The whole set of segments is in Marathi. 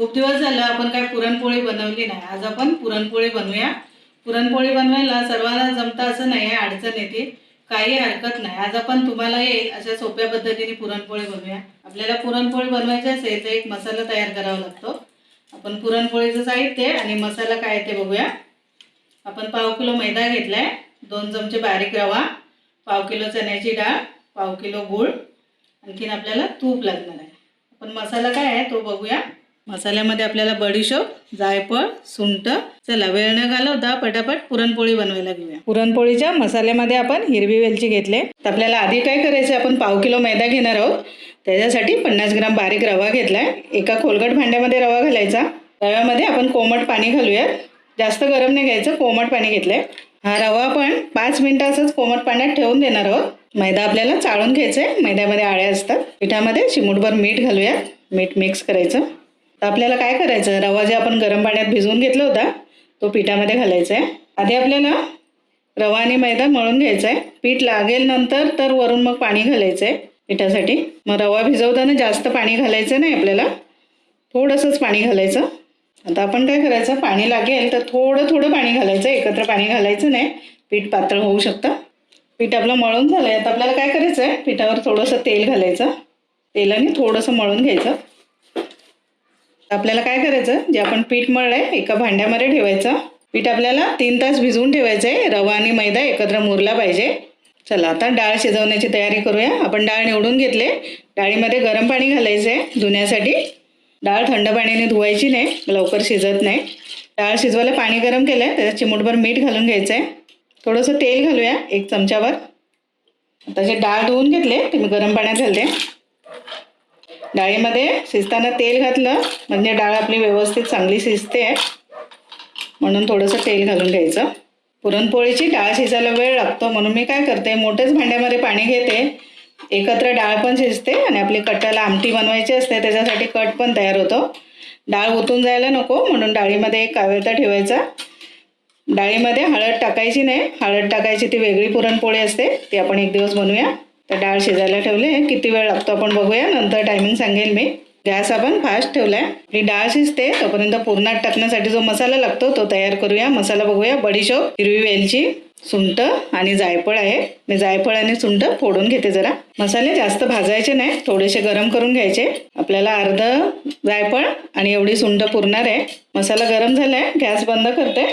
खूप दिवस झालं आपण काय पुरणपोळी बनवली नाही. आज आपण पुरणपोळी बनवूया. पुरणपोळी बनवायला सर्वांना जमतं असं नाही आहे अडचण येते. काही हरकत नाही. आज आपण तुम्हाला येईल अशा सोप्या पद्धतीने पुरणपोळी बनवूया. आपल्याला पुरणपोळी बनवायची असेल तर एक मसाला तयार करावा लागतो. आपण पुरणपोळीचं साहित्य आणि मसाला काय आहे ते बघूया. आपण पाव किलो मैदा घेतलाय. दोन चमचे बारीक रवा पाव किलो चण्याची डाळ पाव किलो गूळ. आणखीन आपल्याला तूप लागणार आहे. आपण मसाला काय आहे तो बघूया. मसाल्यामध्ये आपल्याला बडीशोप जायफळ सुंठ चला वेळ न घालवता पटापट पुरणपोळी बनवायला घेऊया. पुरणपोळीच्या मसाल्यामध्ये आपण हिरवी वेलची घेतले तर आपल्याला आधी काय करायचं आपण पाव किलो मैदा घेणार आहोत. त्याच्यासाठी पन्नास ग्राम बारीक रवा घेतलाय. एका खोलगट भांड्यामध्ये रवा घालायचा. रव्यामध्ये आपण कोमट पाणी घालूयात जास्त गरम नाही घ्यायचं कोमट पाणी घेतलंय. हा रवा आपण पाच मिनिटं असंच कोमट पाण्यात ठेवून देणार आहोत. मैदा आपल्याला चाळून घ्यायचा आहे. मैद्यामध्ये आळ्या असतात. पिठामध्ये चिमूटभर मीठ घालूया. मीठ मिक्स करायचं. तर आपल्याला काय करायचं रवा जे आपण गरम पाण्यात भिजवून घेतला होता तो पिठामध्ये घालायचा आहे आधी आपल्याला रवा आणि मैदा मळून घ्यायचा आहे पीठ लागेल नंतर तर वरून मग पाणी घालायचं आहे पिठासाठी. मग रवा भिजवताना जास्त पाणी घालायचं नाही आपल्याला. थोडंसंच पाणी घालायचं. आता आपण काय करायचं? पाणी लागेल तर थोडं थोडं पाणी घालायचं. एकत्र पाणी घालायचं नाही. पीठ पातळ होऊ शकतं. पीठ आपलं मळून झालं आहे आता आपल्याला काय करायचं आहे पिठावर थोडंसं तेल घालायचं. तेलाने थोडंसं मळून घ्यायचं. आपल्याला काय करायचं? जे आपण पीठ मळलंय आहे एका भांड्यामध्ये ठेवायचं. पीठ आपल्याला तीन तास भिजवून ठेवायचं आहे रवा आणि मैदा एकत्र मुरला पाहिजे. चला आता डाळ शिजवण्याची तयारी करूया. आपण डाळ निवडून घेतले. डाळीमध्ये गरम पाणी घालायचं आहे धुण्यासाठी. डाळ थंड पाण्याने धुवायची नाही. लवकर शिजत नाही. डाळ शिजवायला पाणी गरम केलं आहे त्याच्यात चिमूटभर मीठ घालून घ्यायचं आहे थोडंसं तेल घालूया एक चमच्यावर आता जे डाळ धुवून घेतले ते मी गरम पाण्यात घालते. डाळीमध्ये शिजताना तेल घातलं. म्हणजे डाळ आपली व्यवस्थित चांगली शिजते. म्हणून थोडंसं तेल घालून घ्यायचं. पुरणपोळीची डाळ शिजायला वेळ लागतो. म्हणून मी काय करते मोठ्याच भांड्यामध्ये पाणी घेते. एकत्र डाळ पण शिजते आणि आपली कटाला आमटी बनवायची असते त्याच्यासाठी कट पण तयार होतो. डाळ ओतून जायला नको म्हणून डाळीमध्ये एक कावेता ठेवायचा. डाळीमध्ये हळद टाकायची नाही. हळद टाकायची ती वेगळी पुरणपोळी असते ती आपण एक दिवस बनवूया. तर डाळ शिजायला ठेवले किती वेळ लागतो आपण बघूया. नंतर टायमिंग सांगेल मी. गॅस आपण फास्ट ठेवला आहे आपली डाळ शिजते तोपर्यंत पुरणात टाकण्यासाठी जो मसाला लागतो तो तयार करूया. मसाला बघूया. बडीशोप हिरवी वेलची सुंठ आणि जायफळ आहे. मी जायफळ आणि सुंठ फोडून घेते जरा. मसाले जास्त भाजायचे नाही. थोडेसे गरम करून घ्यायचे. आपल्याला अर्ध जायफळ आणि एवढी सुंठ पुरणार आहे. मसाला गरम झाला आहे गॅस बंद करते.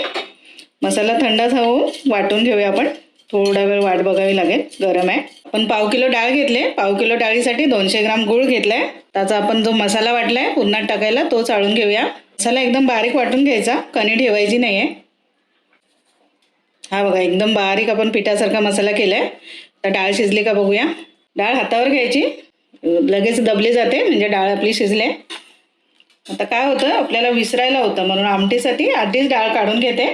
मसाला थंड होऊन वाटून घेऊया आपण. थोडा वेळ वाट बघावी लागेल. गरम आहे. आपण पाव किलो डाळ घेतले पाव किलो डाळीसाठी दोनशे ग्राम गूळ घेतलाय. त्याचा आपण जो मसाला वाटलाय पुन्हा टाकायला तो चाळून घेऊया. मसाला एकदम बारीक वाटून घ्यायचा. कणी ठेवायची नाही आहे हा बघा एकदम बारीक आपण पिठासारखा मसाला केलाय. तर डाळ शिजली का बघूया. डाळ हातावर घ्यायची. लगेच दबली जाते म्हणजे डाळ आपली शिजले आता काय होतं आपल्याला विसरायला होतं. म्हणून आमटीसाठी आधीच डाळ काढून घेते.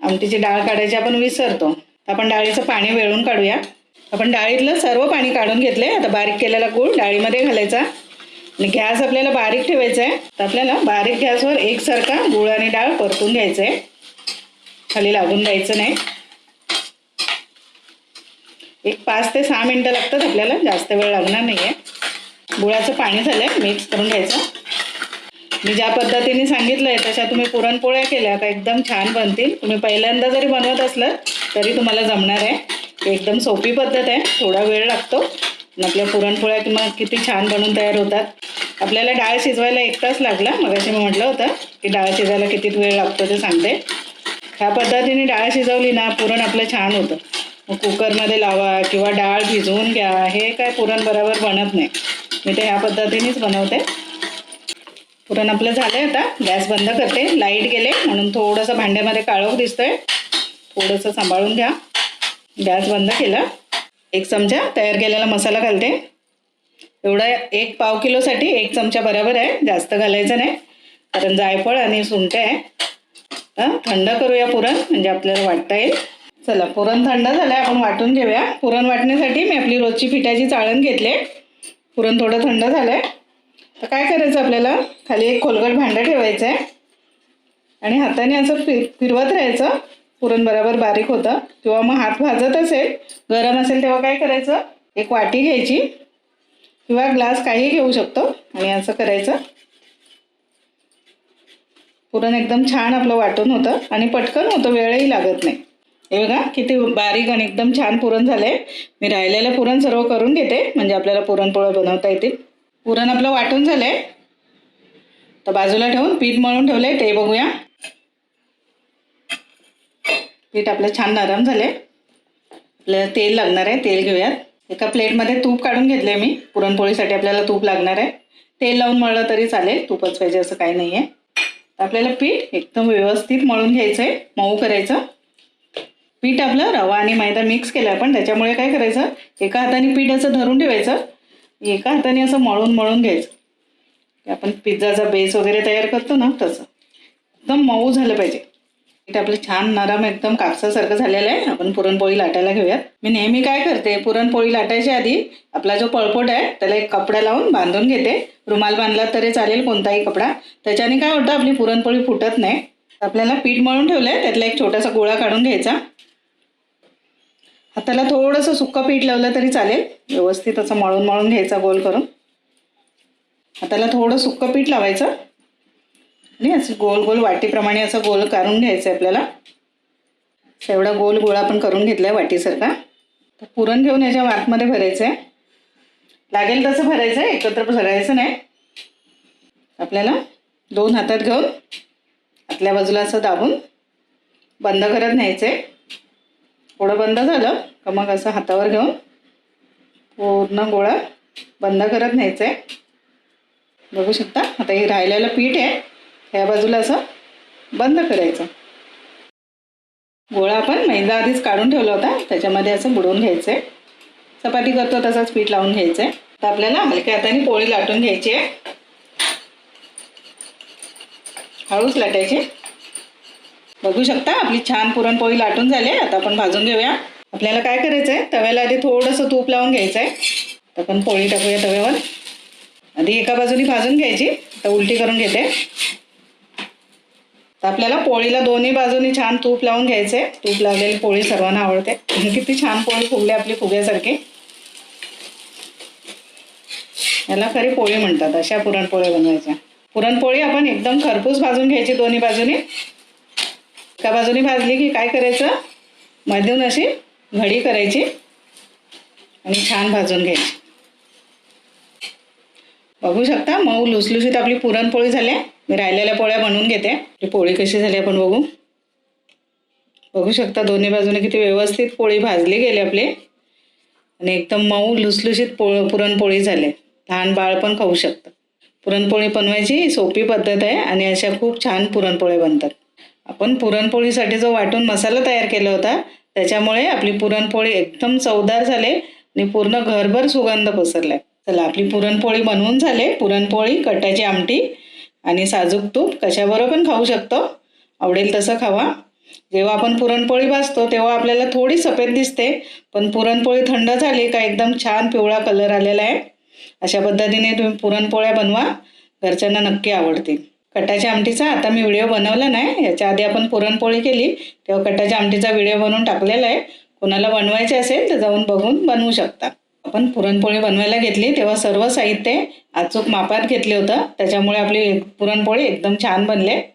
आमटीची डाळ काढायची आपण विसरतो. आपण डाळीचं पाणी वेळून काढूया. आपण डाळीतलं सर्व पाणी काढून घेतले आता बारीक केलेला गूळ डाळीमध्ये घालायचा. आणि गॅस आपल्याला बारीक ठेवायचा आहे तर आपल्याला बारीक गॅसवर एकसारखा गूळ आणि डाळ परतून घ्यायचं आहे खाली लागून द्यायचं नाही. एक पाच ते सहा मिनटं लागतात आपल्याला. जास्त वेळ लागणार नाही आहे गुळाचं पाणी झालं आहे मिक्स करून घ्यायचं. मी ज्या पद्धतीने सांगितलं आहे तशा तुम्ही पुरणपोळ्या केल्या का एकदम छान बनतील. तुम्ही पहिल्यांदा जरी बनवत असलं तरी तुम्हाला जमणार आहे. एकदम सोपी पद्धत आहे. थोडा वेळ लागतो. आपल्या पुरणपोळ्या किंवा किती छान बनून तयार होतात. आपल्याला डाळ शिजवायला एक तास लागला. मगाशी मी म्हटलं होतं की डाळ शिजायला किती वेळ लागतो ते सांगते. ह्या पद्धतीने डाळ शिजवली ना पुरण आपलं छान होतं. मग कुकरमध्ये लावा किंवा डाळ भिजवून घ्या. हे काय पुरण बरोबर बनत नाही. मी ते ह्या पद्धतीनेच बनवते. पुरण आपलं झालं आहे आता. गॅस बंद करते. लाइट गेले. म्हणून थोडंसं भांड्यामध्ये काळोख दिसतोय. थोडंसं सांभाळून घ्या. गॅस बंद केला. एक चमचा तयार केलेला मसाला घालते. एवढा एक पाव किलोसाठी एक चमचा बरोबर आहे. जास्त घालायचं नाही. कारण जायफळ आणि सुंठ आहे. थंड करूया पुरण. म्हणजे आपल्याला वाटता येईल. चला पुरण थंड झालं आपण वाटून घेऊया. पुरण वाटण्यासाठी मी आपली रोजची पिठाची चाळण घेतले. पुरण थोडं थंड झालं आहे तर काय करायचं आपल्याला? खाली एक खोलगट भांडं ठेवायचं आहे आणि हाताने असं फिर फिरवत राहायचं. पुरण बरोबर बारीक होतं. किंवा मग हात भाजत असेल गरम असेल तेव्हा काय करायचं? एक वाटी घ्यायची किंवा ग्लास काही घेऊ शकतो आणि असं करायचं. पुरण एकदम छान आपलं वाटून होतं आणि पटकन होतं वेळही लागत नाही. हे बघा किती बारीक आणि एकदम छान पुरण झालं आहे मी राहिलेलं पुरण सर्व करून घेते म्हणजे आपल्याला पुरणपोळ्या बनवता येतील. पुरण आपलं वाटून झालं आहे तर बाजूला ठेवून पीठ मळून ठेवलं आहे ते बघूया. पीठ आपलं छान नरम झालंय. आपल्याला तेल लागणार आहे तेल घेऊयात. एका प्लेटमध्ये तूप काढून घेतले मी. पुरणपोळीसाठी आपल्याला तूप लागणार आहे. तेल लावून मळलं तरी चालेल तूपच पाहिजे असं काही नाही आहे आपल्याला पीठ एकदम व्यवस्थित मळून घ्यायचं आहे मऊ करायचं. पीठ आपलं रवा आणि मैदा मिक्स केलं आपण त्याच्यामुळे काय करायचं? एका हाताने पीठ असं धरून ठेवायचं. एका हाताने असं मळून मळून घ्यायचं. आपण पिझ्झाचा बेस वगैरे तयार करतो ना तसं. एकदम मऊ झालं पाहिजे. पीठ आपलं छान नरम एकदम कापसासारखं झालेलं आहे. आपण पुरणपोळी लाटायला घेऊयात. मी नेहमी काय करते पुरणपोळी लाटायच्या आधी आपला जो पळपोट आहे त्याला एक कपडा लावून बांधून घेते. रुमाल बांधला तरी चालेल कोणताही कपडा. त्याच्याने काय होतं आपली पुरणपोळी फुटत नाही. आपल्याला पीठ मळून ठेवलं आहे त्यातला एक छोटासा गोळा काढून घ्यायचा. हाताला थोडंसं सुक्कं पीठ लावलं तरी चालेल. व्यवस्थित असं मळून मळून घ्यायचा गोल करून. हाताला थोडं सुक्कं पीठ लावायचं. आणि असं गोल गोल वाटीप्रमाणे असं गोल काढून घ्यायचं आहे आपल्याला. एवढा गोल गोळा आपण करून घेतला आहे वाटीसारखा. तर पुरण घेऊन याच्या वातमध्ये भरायचं आहे लागेल तसं भरायचं आहे एकत्र भरायचं नाही. आपल्याला दोन हातात घेऊन आतल्या बाजूला असं दाबून बंद करत न्यायचं आहे थोडं बंद झालं का मग असं हातावर घेऊन पूर्ण गोळा बंद करत न्यायचं आहे बघू शकता आता हे राहिलेलं पीठ आहे. ह्या बाजूला असं बंद करायचं. गोळा आपण मैदा आधीच काढून ठेवला होता त्याच्यामध्ये असं बुडवून घ्यायचं आहे चपाती करतो तसाच पीठ लावून घ्यायचं आहे तर आपल्याला हलक्या हाताने पोळी लाटून घ्यायची आहे. हळूच लाटायची. बघू शकता आपली छान पुरणपोळी लाटून झाली आहे. आता आपण भाजून घेऊया. आपल्याला काय करायचं आहे तव्याला आधी थोडंसं तूप लावून घ्यायचं आहे तर आपण पोळी टाकूया तव्यावर. आधी एका बाजूनी भाजून घ्यायची. तर उलटी करून घेते. तर आपल्याला पोळीला दोन्ही बाजूनी छान तूप लावून घ्यायचे. तूप लावलेली पोळी सर्वांना आवडते. किती छान पोळी फुगली आपली फुग्यासारखी. याला खरी पोळी म्हणतात अशा पुरणपोळ्या बनवायच्या. पुरणपोळी आपण एकदम खरपूस भाजून घ्यायची दोन्ही बाजूनी. एका बाजूनी भाजली की काय करायचं? मधून अशी घडी करायची आणि छान भाजून घ्यायची. बघू शकता मऊ लुसलुसीत आपली पुरणपोळी झाली आहे. मी राहिलेल्या पोळ्या बनवून घेते. आपली पोळी कशी झाली आपण बघू. बघू शकता दोन्ही बाजूने किती व्यवस्थित पोळी भाजली गेली आपली. आणि एकदम मऊ लुसलुशीत पोळ पुरणपोळी झाली. लहान बाळ पण खाऊ शकतं. पुरणपोळी बनवायची सोपी पद्धत आहे आणि अशा खूप छान पुरणपोळ्या बनतात. आपण पुरणपोळीसाठी जो वाटून मसाला तयार केला होता त्याच्यामुळे आपली पुरणपोळी एकदम चवदार झाले आणि पूर्ण घरभर सुगंध पसरलाय. चला आपली पुरणपोळी बनवून झाले. पुरणपोळी कटाची आमटी आणि साजूक तूप कशाबरोबर पण खाऊ शकतो. आवडेल तसं खावा. जेव्हा आपण पुरणपोळी भाजतो तेव्हा आपल्याला थोडी सफेद दिसते पण पुरणपोळी थंड झाली का एकदम छान पिवळा कलर आलेला आहे. अशा पद्धतीने तुम्ही पुरणपोळ्या बनवा. घरच्यांना नक्की आवडतील. कटाच्या आमटीचा आता मी व्हिडिओ बनवला नाही याच्या आधी आपण पुरणपोळी केली तेव्हा कटाच्या आमटीचा व्हिडिओ बनवून टाकलेला आहे. कोणाला बनवायचे असेल तर जाऊन बघून बनवू शकता. आपण पुरणपोळी बनवायला घेतली तेव्हा सर्व साहित्य अचूक मापात घेतले होतं. त्याच्यामुळे आपली पुरणपोळी एकदम छान बनले.